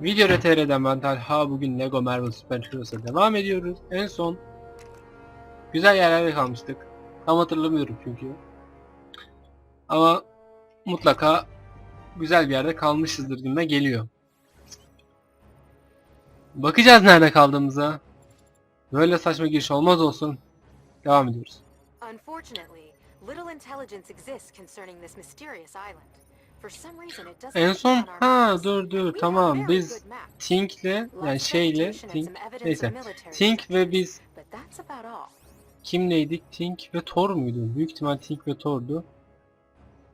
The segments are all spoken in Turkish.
Video RTR'den ben Talha. Bugün Lego Marvel Super Heroes'a devam ediyoruz. En son güzel yerlerde kalmıştık. Tam hatırlamıyorum çünkü. Ama mutlaka güzel bir yerde kalmışızdır gibime geliyor. Bakacağız nerede kaldığımıza. Böyle saçma giriş olmaz olsun. Devam ediyoruz. Unfortunately, little intelligence exists concerning this mysterious island. En son ha dur dur tamam biz Tink'le yani şeyle Tink neyse Tink ve biz kimleydik? Tink ve Thor muydu? Büyük ihtimal Tink ve Thor'du.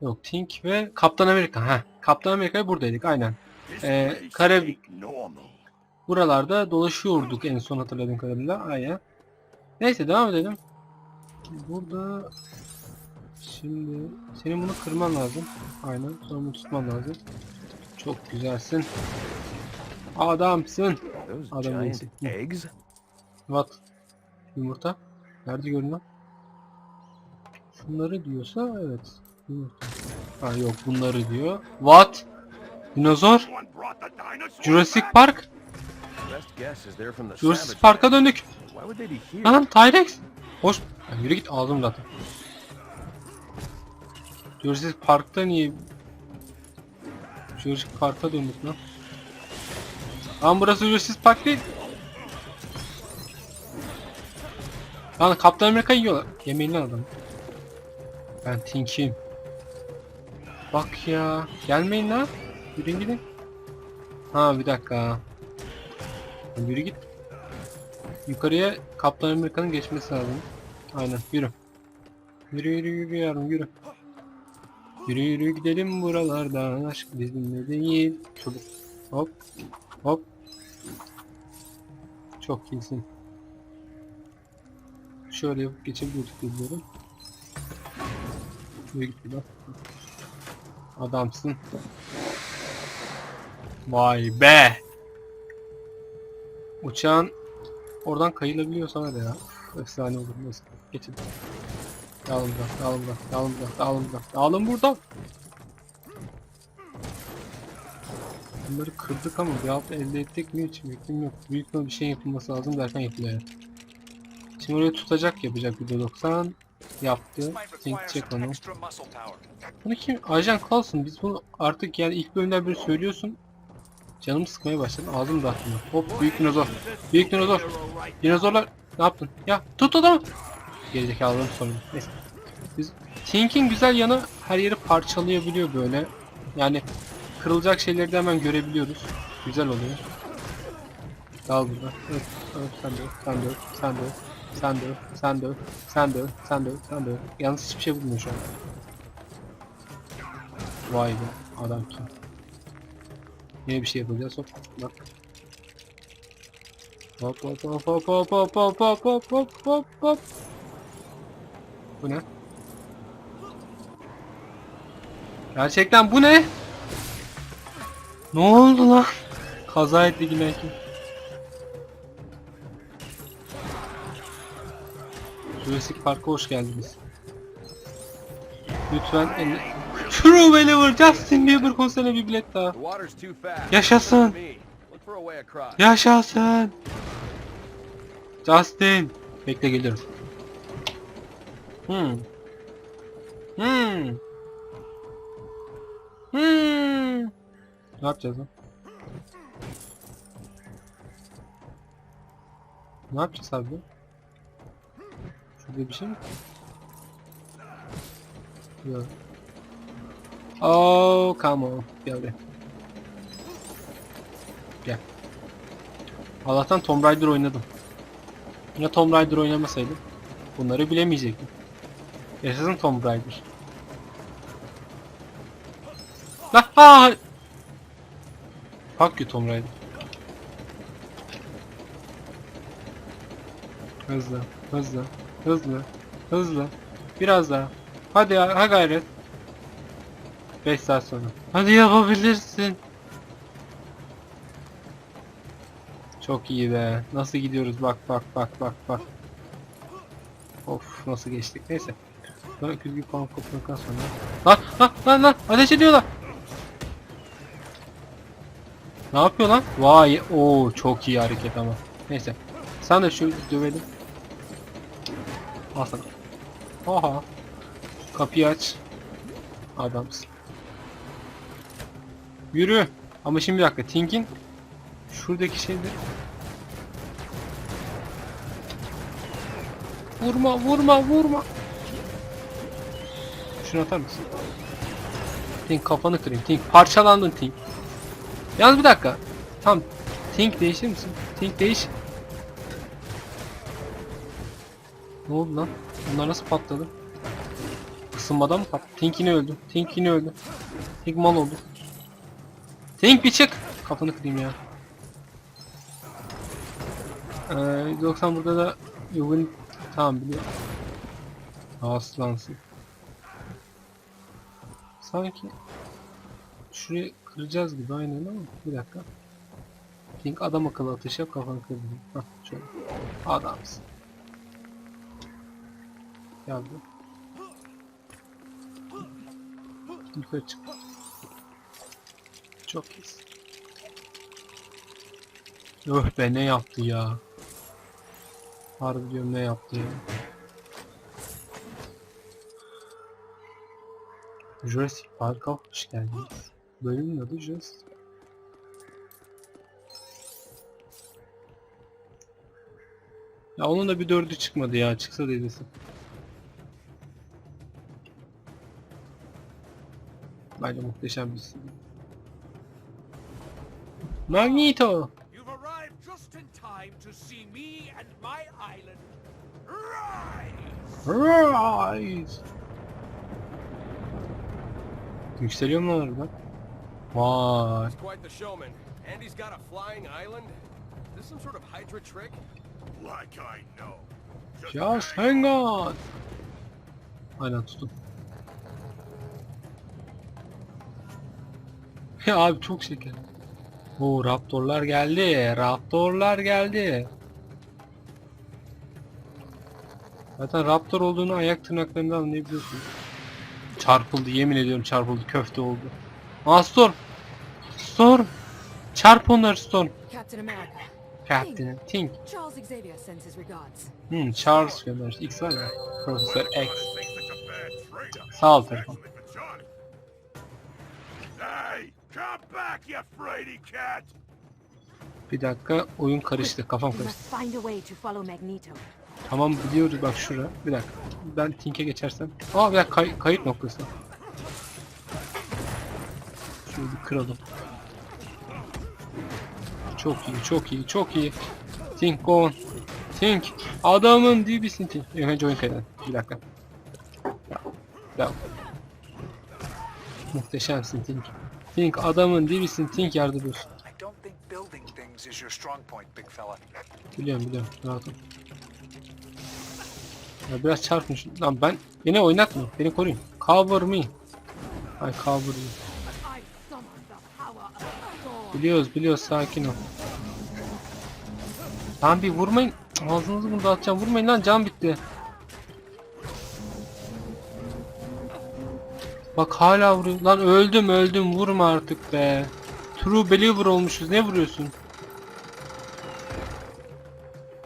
Yok Tink ve Kaptan Amerika. Ha, Kaptan Amerika buradaydık aynen. Ee, Karabük buralarda dolaşıyorduk en son hatırladığım kadarıyla. Aynen. Neyse devam edelim. Burada şimdi senin bunu kırman lazım. Aynen. Sonra bunu tutman lazım. Çok güzelsin. Adamsın. Adam değilsin. Eggs? What? Yumurta? Nerede görünüyor? Şunları diyorsa evet. Yumurta. Ha yok bunları diyor. What? Dinozor? Jurassic Park? Jurassic Park'a döndük. Lan T-Rex. Hoş. Ya yürü git ağzım zaten. Jurassic Park'ta niye? Jurassic Park'a döndük lan. Lan burası Jurassic Park değil. Lan Kaptan Amerika yiyorlar. Yemeyin lan adamı. Ben Tink'im. Bak ya. Gelmeyin lan. Yürüyün gidin. Ha bir dakika. Yürü git. Yukarıya Kaptan Amerika'nın geçmesi lazım. Aynen yürü. Yürü yürü yürü yavrum yürü. Yürü yürü gidelim buralardan aşk bizimle değil. Çabuk. Hop. Hop. Çok iyisin. Şöyle yapıp geçebiliyorduk diyorum. Şuraya. Adamsın. Vay be. Uçağın oradan kayılabiliyorsa var ya. Efsane olur neyse. Dağılın buradan, dağılın buradan, dağılın buradan, dağılın buradan, dağılın buradan. Bunları kırdık ama bir alt elde ettik mi hiç fikrim yok. Büyük bir şey yapılması lazım derken yapılıyor. Şimdi oraya tutacak yapacak bir de 90 yaptı. Think çek onu. Bunu kim? Ajan Coulson biz bunu artık yani ilk bölümden beri söylüyorsun. Canımı sıkmaya başladı. Ağzım da. Hop büyük dinozor. Büyük dinozor. Dinozorlar ne yaptın? Ya tut adamı. Gerizekalıların sonu. Neyse. Biz Think'in güzel yanı her yeri parçalayabiliyor böyle. Yani kırılacak şeyleri de hemen görebiliyoruz. Güzel oluyor. Dal burada. Evet, evet, sen de, sen de, sen de, sen de, sen de, sen de, sen de, sen de. Yalnız hiçbir şey bulmuyor şu an. Vay be, adam kim? Yine bir şey yapacağız hop bak. Hop hop hop hop hop hop hop hop hop hop hop. Bu ne? Gerçekten bu ne? Ne oldu lan? Kaza etti yine ki. Jurassic Park'a hoş geldiniz. Lütfen en... True Believer Justin Bieber konserine bir bilet daha. Yaşasın. Yaşasın. Justin. Bekle geliyorum. Hmm. Hmm. Hmm. Ne yapacağız lan? Ne yapacağız abi? Şurada bir şey mi? Yok. Oh, come on. Gel buraya. Gel. Allah'tan Tomb Raider oynadım. Ya Tomb Raider oynamasaydım bunları bilemeyecektim. Yaşasın Tomb Raider. La ha! Fuck you Tomb Raider. Hızlı, hızlı, hızlı, hızlı. Biraz daha. Hadi ya, ha gayret. 5 saat sonra. Hadi yapabilirsin. Çok iyi be. Nasıl gidiyoruz bak bak bak bak bak. Of nasıl geçtik neyse. Sonra küzgü puan koptuktan sonra. Lan lan lan lan ateş ediyorlar. Ne yapıyor lan? Vay, o çok iyi hareket ama. Neyse. Sen de şu dövelim. Al sana. Oha. Kapıyı aç. Adamsın. Yürü. Ama şimdi bir dakika. Tink'in şuradaki şeyde Vurma, vurma, vurma. Şunu atar mısın? Tink kafanı kırayım. Tink parçalandın Tink. Yalnız bir dakika. Tam Tink değişir misin? Tink değiş. Ne oldu lan? Bunlar nasıl patladı? Isınmadan mı patladı? Tink yine öldü. Tink yine öldü. Tink mal oldu. Tink bir çık. Kafanı kırayım ya. Ee, 90 burada da Yugun tamam biliyorum. Aslansın. Sanki şurayı kıracağız gibi aynen ama bir dakika. King adam akıllı atış yap kafanı kırdım. Hah şöyle. Adamsın. Geldi. Yukarı çık. Çok iyisin. Öh be ne yaptı ya. Harbi diyorum ne yaptı ya. Jurassic Park'a hoş geldiniz. Bölümün adı Jurassic. Ya onun da bir dördü çıkmadı ya. Çıksa dedesi. Bence muhteşem bir şey. Magneto! You've arrived just in time to see me and my island rise! Rise! Yükseliyor mu lan? Vay. He's quite the showman. And he's got a flying island. Is this some sort of Hydra trick? Like I know. Just hang on. Aynen tutun. Ya abi çok şeker. Oo raptorlar geldi. Raptorlar geldi. Zaten raptor olduğunu ayak tırnaklarından anlayabiliyorsun. Çarpıldı yemin ediyorum çarpıldı köfte oldu. Aa Storm. Storm. Çarp onları Storm. Captain America. Captain Think. Charles Xavier sends his regards. Hmm, Charles göndermiş. X var ya. Profesör X. Sağ ol telefon. Bir dakika oyun karıştı kafam karıştı. Tamam biliyoruz bak şura. Bir dakika. Ben Tink'e geçersem. Aa bir dakika kay- kayıt noktası. Şöyle bir kıralım. Çok iyi çok iyi çok iyi. Tink on. Tink. Adamın dibisin Tink. Önce oyun kaydı. Bir dakika. Devam. Muhteşemsin Tink. Tink adamın dibisin Tink yardım olsun. I don't Ya biraz çarpmış. Lan ben beni oynatma. Beni koruyun. Cover me. Ay cover me. Biliyoruz biliyoruz sakin ol. Lan bir vurmayın. Ağzınızı bunu dağıtacağım. Vurmayın lan can bitti. Bak hala vuruyor. Lan öldüm öldüm vurma artık be. True believer olmuşuz. Ne vuruyorsun?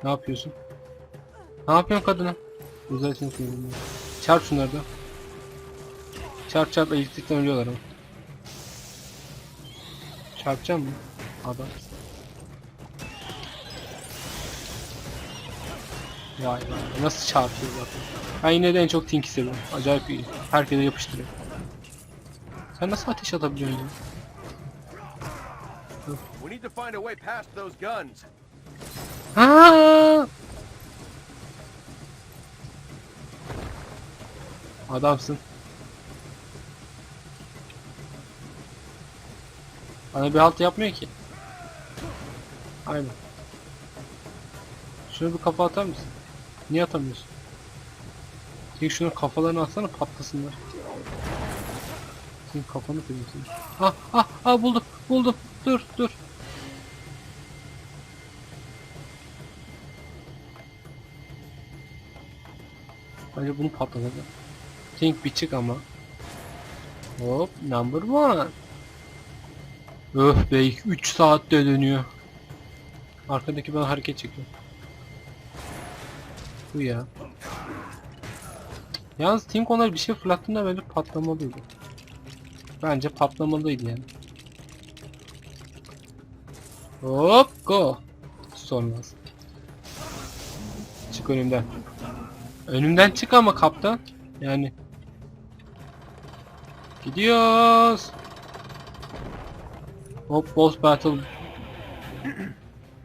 Ne yapıyorsun? Ne yapıyorsun kadına? Güzel seni söyleyeyim. Çarp şunları da. Çarp çarp elektrikten ölüyorlar ama. Çarpacağım mı? Adam. Vay vay nasıl çarpıyor zaten. Ben yine de en çok Tink'i seviyorum. Acayip iyi. Herkese yapıştırıyor. Sen nasıl ateş atabiliyorsun ya? We need to find a way past those guns. Ha! Adamsın. Bana bir halt yapmıyor ki. Aynen. Şunu bir kafa atar mısın? Niye atamıyorsun? Tek şunu kafalarını atsana patlasınlar. Senin kafanı kırayım senin. Ah ah ah buldum buldum. Dur dur. Bence bunu patlatalım. Think bir çık ama. Hop number one. Öh be 3 saatte dönüyor. Arkadaki bana hareket çekiyor. Bu ya. Yalnız Tinko'lar bir şey fırlattığında bence patlamalıydı. Bence patlamalıydı yani. Hop go. Sormaz. Çık önümden. Önümden çık ama kaptan. Yani. Gidiyoruz. Hop boss battle.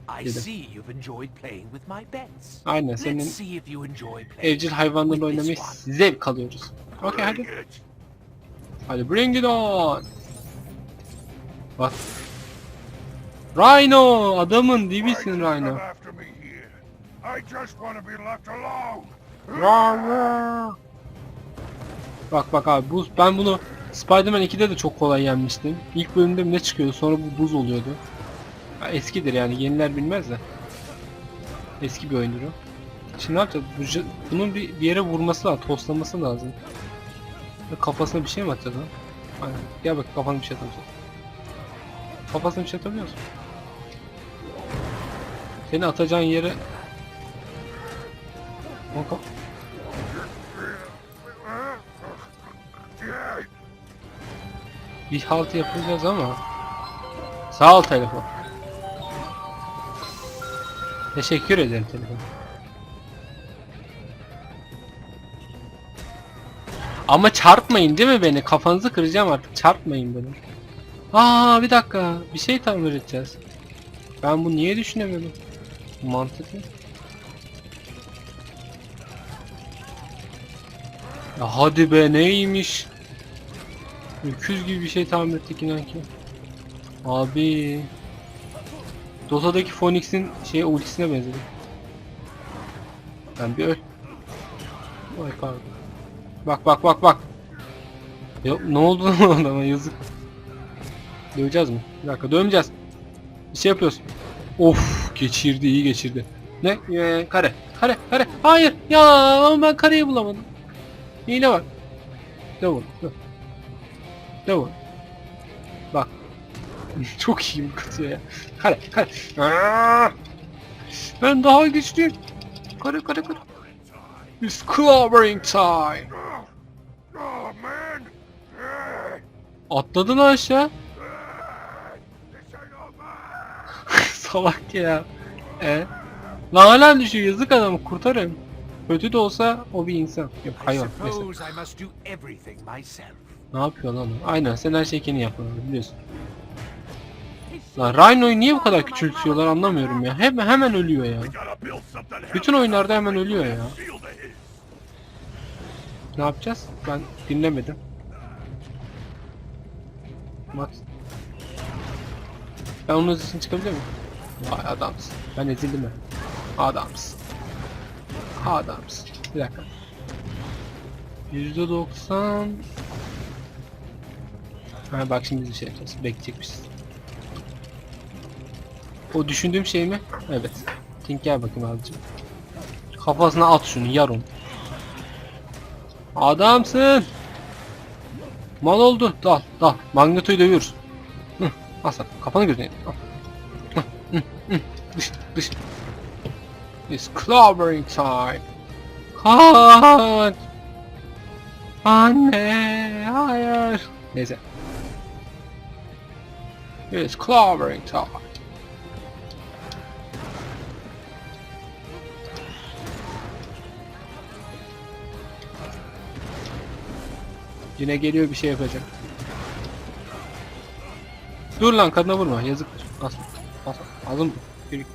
I see you've enjoyed playing with my pets. Aynen Let's senin see if you enjoy playing. evcil hayvanlarla oynamayı zevk alıyoruz. Okey hadi. Hadi bring it on. Bak. Rhino adamın dibisin Rhino. Bak bak abi buz ben bunu Spider-Man 2'de de çok kolay yenmiştim. İlk bölümde ne çıkıyordu sonra bu buz oluyordu. Ha, eskidir yani yeniler bilmez de. Eski bir oyundur o. Şimdi ne yapacağız? Bu bunun bir, bir yere vurması lazım, toslaması lazım. Kafasına bir şey mi atacağız lan? Aynen. Gel bak kafana bir şey atacağız. Kafasına bir şey atabiliyor musun? Seni atacağın yere... Lan Bir halt yapacağız ama. Sağ ol telefon. Teşekkür ederim telefon. Ama çarpmayın değil mi beni? Kafanızı kıracağım artık. Çarpmayın beni. Aa bir dakika. Bir şey tamir edeceğiz. Ben bu niye düşünemedim? Mantıklı. Ya hadi be neymiş? Öküz gibi bir şey tamir ettik inan ki. Abi. Dota'daki Phoenix'in şey ultisine benzedi. Ben bir öl. Vay pardon. Bak bak bak bak. Ya ne oldu adama yazık. Döveceğiz mi? Bir dakika dövmeyeceğiz. Bir şey yapıyoruz. Of geçirdi iyi geçirdi. Ne? Ee, kare. Kare. Kare. Hayır. Ya ama ben kareyi bulamadım. Hile var. Dövün. Dövün. Dövün. Bak. Çok iyiyim kızıyor ya. Kare. Kare. Ben daha güçlüyüm. Kare kare kare. It's clobbering time. Eh, Atladın aşağı. Salak ya. E? Lan hala düşüyor yazık adamı kurtarın. Kötü de olsa o bir insan. Yok hayvan. Neyse. Ne yapıyor lan? Aynen sen her şeyi kendin yapıyorsun biliyorsun. Lan Rhino'yu niye bu kadar küçültüyorlar anlamıyorum ya. Hemen hemen ölüyor ya. Bütün oyunlarda hemen ölüyor ya. Ne yapacağız? Ben dinlemedim. Mat. Ben onun için çıkabilir miyim? Vay adamsın. Ben ezildim mi? Adamsın. Adamsın. Bir dakika. %90 Ha bak şimdi bir şey yapacağız. Bekleyecekmişiz. O düşündüğüm şey mi? Evet. Tink gel bakayım abicim. Kafasına at şunu yar onu. Adamsın. Mal oldu. Dal dal. Magneto'yu dövüyoruz. Hı, Aslan kafanı gözüne. Al. Hı, hı. Dış dış. It's clobbering time. Kaç. Anne. Hayır. Neyse. It's clobbering time. Yine geliyor bir şey yapacak. Dur lan kadına vurma yazıktır. As. As. Alın bu. Yürü git.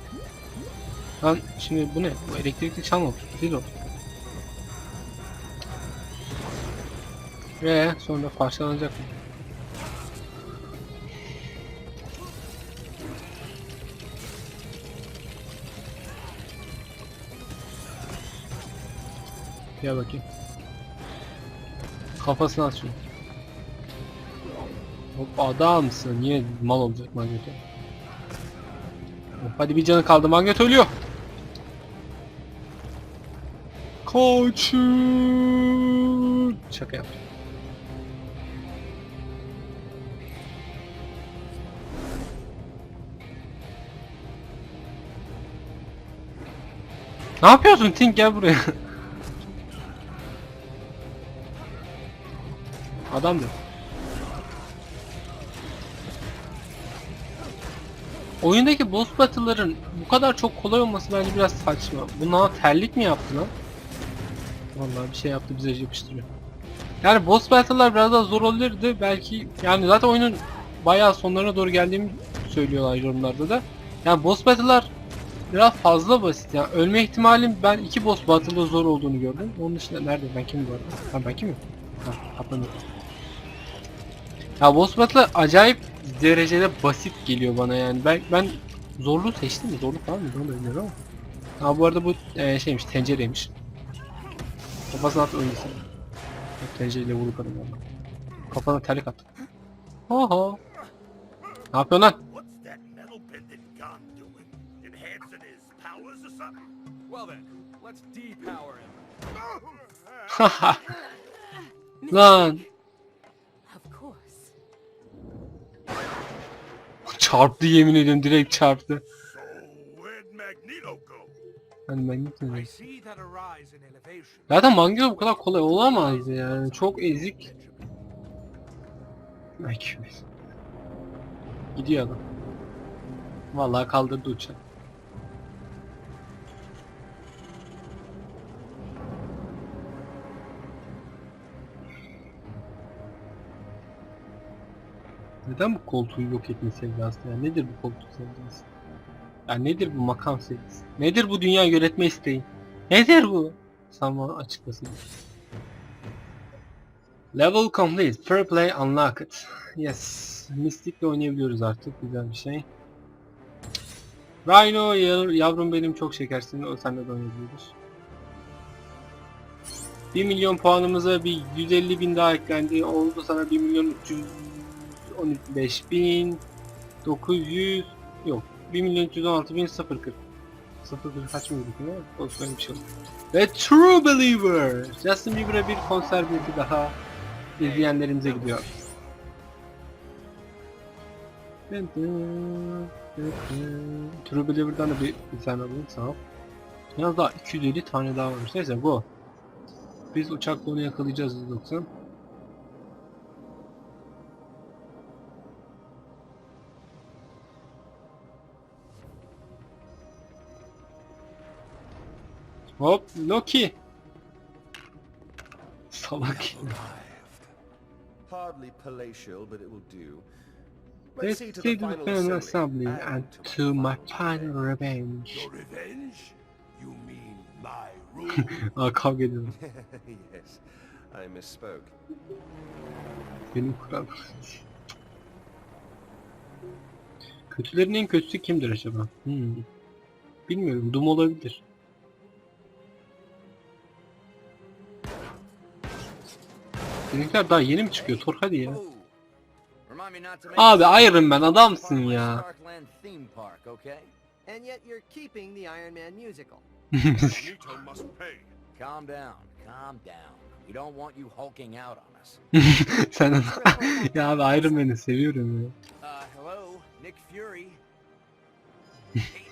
Lan şimdi bu ne? Bu elektrikli çalma. Değil o. Ve sonra parçalanacak mı? Gel bakayım. Kafasına at şunu. Hop adamsın. Yine mal olacak Magneto. Hop, hadi bir canı kaldı. Magneto ölüyor. Koçun. Şaka yaptım. Ne yapıyorsun Tink gel buraya. Adam da. Oyundaki boss battle'ların bu kadar çok kolay olması bence biraz saçma. Buna terlik mi yaptı lan? Vallahi bir şey yaptı bize yapıştırıyor. Yani boss battle'lar biraz daha zor olurdu belki. Yani zaten oyunun bayağı sonlarına doğru geldiğimi söylüyorlar yorumlarda da. Yani boss battle'lar biraz fazla basit yani ölme ihtimalim ben iki boss battle'da zor olduğunu gördüm. Onun dışında nerede ben bu arada? Ha ben kimim? Ha kaplanıyor. Ya boss battle acayip derecede basit geliyor bana yani. Ben ben zorluğu seçtim mi? Zorluk var mı? Da bilmiyorum ama. Ha bu arada bu e, şeymiş tencereymiş. Kafasına at. Bak, Tencereyle vurup adam valla. Kafana terlik attı. Oho. Ne yapıyorsun lan? What's that çarptı yemin ediyorum direkt çarptı. Magneto? Hani in elevation. Zaten Magneto bu kadar kolay olamazdı yani. Çok ezik. Gidiyor adam. Vallahi kaldırdı uçağı. Neden bu koltuğu yok etme sevdası? Yani nedir bu koltuk sevdası? Yani nedir bu makam sevdası? Nedir bu dünya yönetme isteği? Nedir bu? Samuel açıklasın. Level complete. Fair play unlocked. Yes. Mystic'le oynayabiliyoruz artık. Güzel bir şey. Rhino yavrum benim çok şekersin. O senle de oynayabiliyoruz. 1 milyon puanımıza bir 150 bin daha eklendi. Oldu sana 1 milyon 300 15900 yok. 1 milyon 316 bin 040. 040 kaç milyon değil mi? Olsun bir şey oldu. Ve True Believer. Justin Bieber'a bir konser bileti daha izleyenlerimize gidiyor. True Believer'dan da bir insan alalım sağ ol. Biraz daha 250 tane daha varmış. Neyse go. Biz uçakla onu yakalayacağız 90. Hop Loki. Salak. Hardly palatial, but it will do. Let's see to the final assembly and to my final revenge. Your revenge? You mean my rule? Aa kavga ediyorum. yes, I misspoke. Benim kural. Kötülerin en kötüsü kimdir acaba? Hmm. Bilmiyorum. Doom olabilir. Bizimkiler daha yeni mi çıkıyor? Thor hadi ya. Abi Iron Man adamsın ya. Starkland theme park, okay? And yet you're keeping the Iron Man musical. Magneto must pay. Calm down, calm down. We don't want you hulking out on us. Sen ya abi Iron Man'i seviyorum ya. Uh, hello, Nick Fury.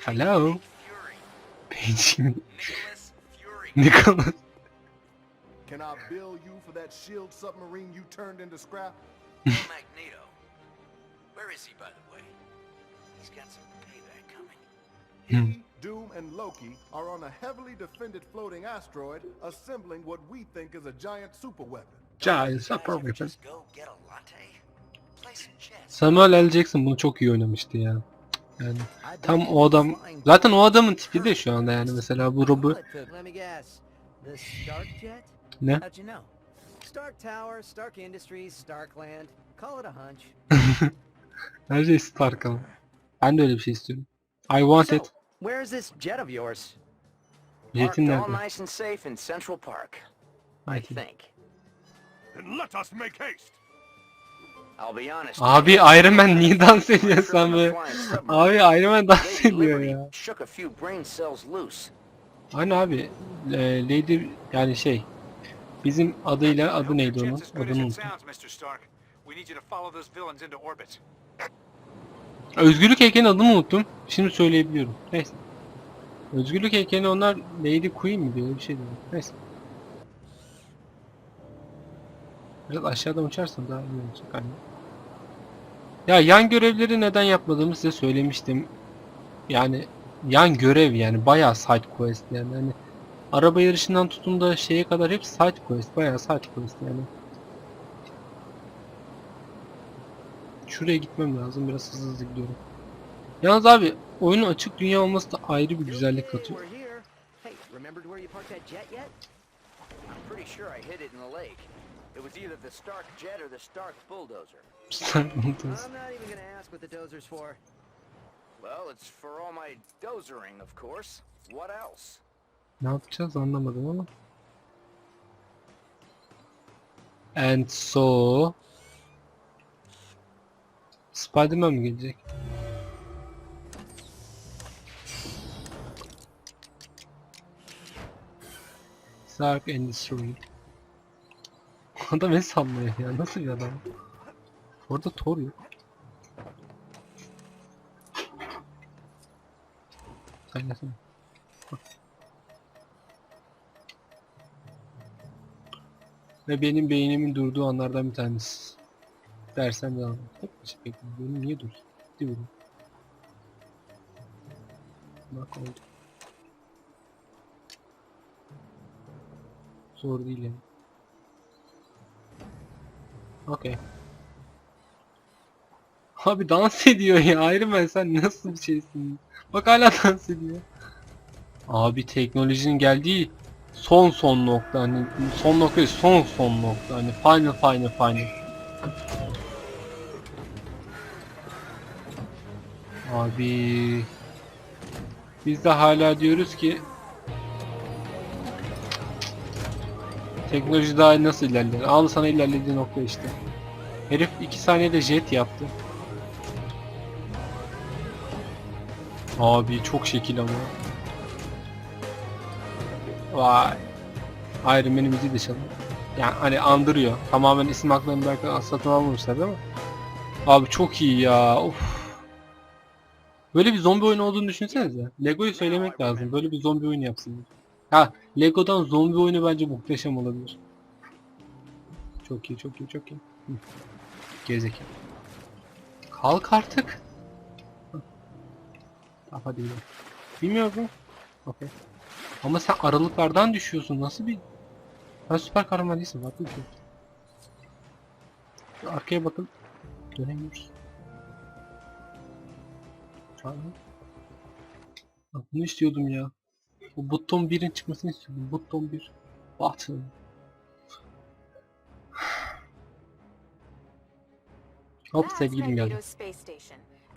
Hello. Benjamin Nicholas Fury. Nicholas. Can I bill you for that shield submarine you turned into scrap? Magneto. Where is he, by the way? He's got some payback coming. He, Doom, and Loki are on a heavily defended floating asteroid, assembling what we think is a giant superweapon. Giant You guys super ever weapon. Just go get a latte. Play some chess. Samuel L. Jackson bunu çok iyi oynamıştı ya. Yani tam o adam zaten o adamın tipi de şu anda yani mesela bu Rob'u Ne? How'd you know? Stark Tower, Stark Industries, Starkland. Call it a hunch. Her şey Stark ama. Ben de öyle bir şey istiyorum. I want it. where is this jet of yours? Jetin Parked all nerede? nice and safe in Central Park. I think. Then let us make haste. I'll be honest. Abi Iron Man niye dans ediyor sen be? Abi Iron Man dans ediyor ya. shook a few brain cells loose. Aynen abi. e, Lady yani şey. Bizim adıyla adı neydi onun? Adını unuttum. Özgürlük heykelinin adını unuttum. Şimdi söyleyebiliyorum. Neyse. Özgürlük heykelini onlar Lady Queen mi diyor bir şey diyor. Neyse. Biraz aşağıdan uçarsam daha iyi olacak hani. Ya yan görevleri neden yapmadığımı size söylemiştim. Yani yan görev yani bayağı side quest yani hani araba yarışından tutun da şeye kadar hep side quest bayağı side quest yani. Şuraya gitmem lazım biraz hızlı hızlı gidiyorum. Yalnız abi oyunun açık dünya olması da ayrı bir güzellik katıyor. İt was either the Stark jet or the Stark bulldozer. I'm not even gonna ask what the dozer's for. Well, it's for all my dozering, of course. What else? Ne yapacağız anlamadım ama. And so Spiderman mi gelecek? Sark Industry. Adam ne sanmıyor ya? Nasıl bir adam? Orada Thor yok. Sen Ve benim beynimin durduğu anlardan bir tanesi. Dersem yalan. Hep şey. Benim niye dur? Diyorum. Bak oldu. Zor değil yani. Okey. Abi dans ediyor ya. Iron Man sen nasıl bir şeysin? Bak hala dans ediyor. Abi teknolojinin geldiği son son nokta hani son nokta değil, son son nokta hani final final final. Abi biz de hala diyoruz ki teknoloji daha nasıl ilerler? Al sana ilerlediği nokta işte. Herif 2 saniyede jet yaptı. Abi çok şekil ama. Vay. Iron Man'in müziği de çalıyor. Yani hani andırıyor. Tamamen isim haklarını belki satın almamışlar ama. Abi çok iyi ya. Of. Böyle bir zombi oyunu olduğunu düşünsenize. Lego'yu söylemek lazım. Böyle bir zombi oyunu yapsınlar. Ha, Lego'dan zombi oyunu bence muhteşem olabilir. Çok iyi, çok iyi, çok iyi. Gerizekalı. Kalk artık. Tamam, hadi gidelim. Bilmiyor mu? Okey. Ama sen aralıklardan düşüyorsun. Nasıl bir... Sen süper kahraman değilsin. Farklı bir şey. Şu arkaya bakın. Dönemiyoruz. Bak bunu istiyordum ya. O buton 1'in çıkmasını istiyordum. Buton 1. Button. Hop sevgilim geldi.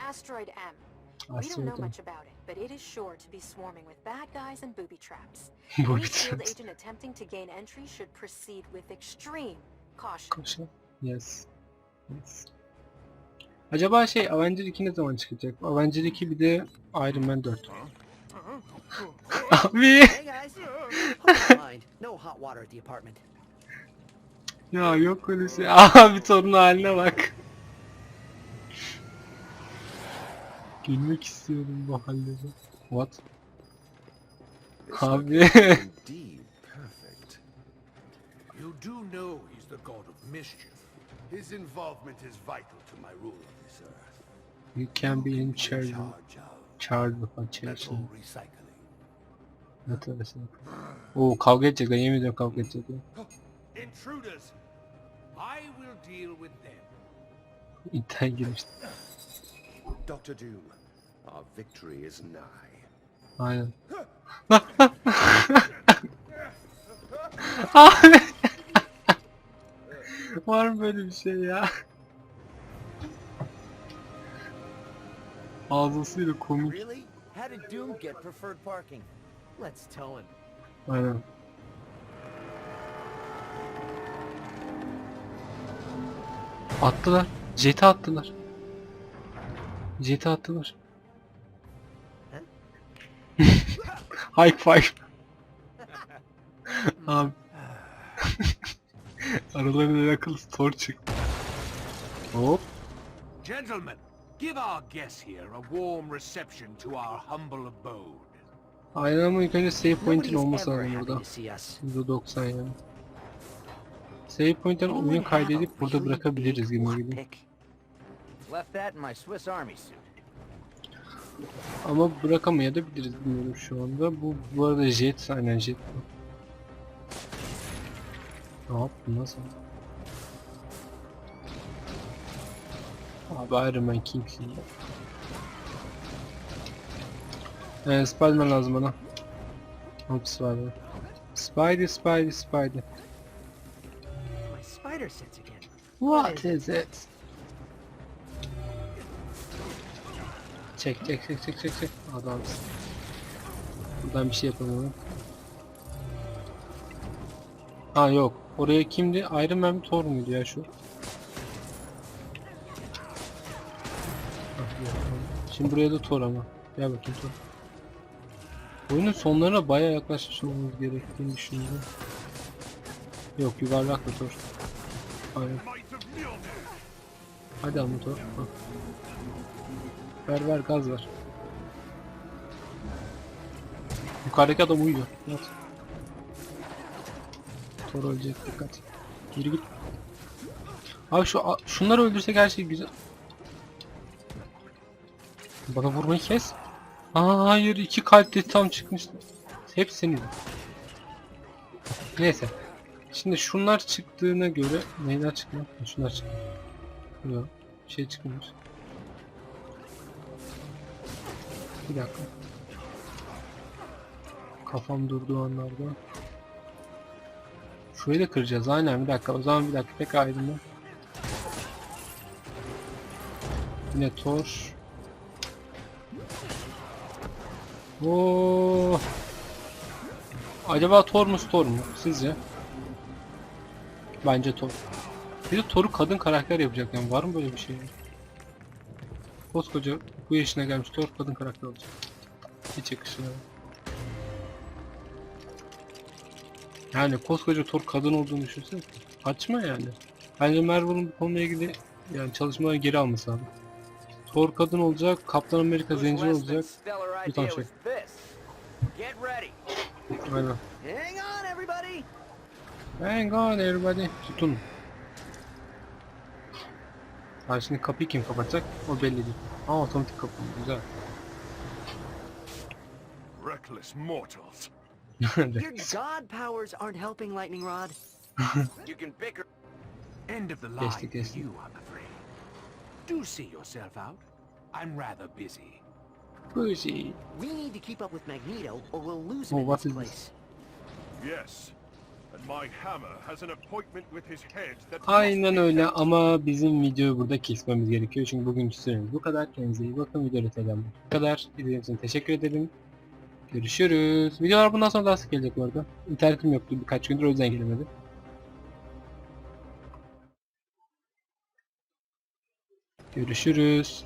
Asteroid M. We don't know much about it, but it is sure to be swarming with bad guys and booby traps. Any field agent attempting to gain entry should proceed with extreme caution. Koşu. Yes. Yes. Acaba şey Avenger 2 ne zaman çıkacak? Avenger 2 bir de Iron Man 4. Abi Hey guys! Hope you don't mind. No hot water at the apartment. ya yok öyle şey. Abi torun haline bak. Gülmek istiyorum bu halde. What? Abi. Indeed, perfect. You do know he's the god of mischief. His involvement is vital to my rule of this earth. you can be in charge. charge of Charge of a metal recycling. Oo kavga edecekler yemin ediyorum kavga edecekler. Intruders! I will deal with them. İnternet girmişti. Dr. Doom, our victory is nigh. Aynen. Abi. Var mı böyle bir şey ya? Ağzısıyla komik. Really? How did Doom get preferred parking? Let's tow him. Aynen. Attılar. Jet'i attılar. Jet'i attılar. High five. Abi. Aralarında akıllı Thor çıktı. Hop. Gentlemen, give our guests here a warm reception to our humble abode. Aynen ama ilk önce save point'in olması lazım burada. to see us. %90 yani. Save point'ten oyun kaydedip burada bırakabiliriz gibi lockpick? Left that in my Swiss Army suit. Ama bırakamayabiliriz bilmiyorum şu anda. Bu bu arada jet aynen jet. Ne yaptın nasıl? Abi Iron Man King'sin ya. Ee, Spiderman lazım bana. Hop Spider. Spidey Spidey Spidey. What is it? Çek çek çek çek çek çek. Adamsın. Buradan bir şey yapamıyorum. Ha yok. Oraya kimdi? Iron Man Thor muydu ya şu? Şimdi buraya da Thor ama. Gel bakayım Thor. Oyunun sonlarına bayağı yaklaşmış olmamız gerektiğini düşünüyorum. Yok yuvarlak da Thor. Mjolnir! Hadi ama Thor. Ha. Ver ver gaz ver. Yukarıdaki adam uyuyor. Yat. Thor ölecek dikkat. Geri git. Abi şu şunları öldürsek her şey güzel. Bana vurmayı kes. Aa hayır iki kalpte tam çıkmıştı. Hep senin. Neyse. Şimdi şunlar çıktığına göre neyler çıkıyor? Ha, Şunlar çıkıyor. Yok. Şey çıkmış. Bir dakika. Kafam durduğu anlarda. Şurayı da kıracağız. Aynen bir dakika. O zaman bir dakika. Tek aydınlan. Yine Thor. Oo. Acaba Thor mu Thor mu? Sizce? Bence Thor. Bir de Thor'u kadın karakter yapacak yani var mı böyle bir şey? Koskoca bu yaşına gelmiş Thor kadın karakter olacak. Hiç yakışmıyor. Yani koskoca Thor kadın olduğunu düşünsene. Saçma yani. Bence Marvel'ın bu konuyla ilgili yani çalışmaları geri alması lazım. Thor kadın olacak, Kaptan Amerika zenci olacak. tane idea şey. Aynen. Hang on, everybody. Hang on everybody. Tutun. Ha şimdi kapıyı kim kapatacak? O belli değil. Aa otomatik kapı. Güzel. Reckless mortals. Your god powers aren't helping, Lightning Rod. you can bicker. End of the line Geçtik, for geçtik. you, I'm afraid. Do see yourself out. I'm rather busy. Bougie. We need to keep up with Magneto, or we'll lose him Oh, him in this place. this? Yes. Aynen öyle ama bizim videoyu burada kesmemiz gerekiyor çünkü bugünkü süremiz bu kadar. Kendinize iyi bakın videoda selam. Bu kadar. İzlediğiniz için teşekkür ederim. Görüşürüz. Videolar bundan sonra daha sık gelecek bu arada. İnternetim yoktu birkaç gündür o yüzden gelemedi. Görüşürüz.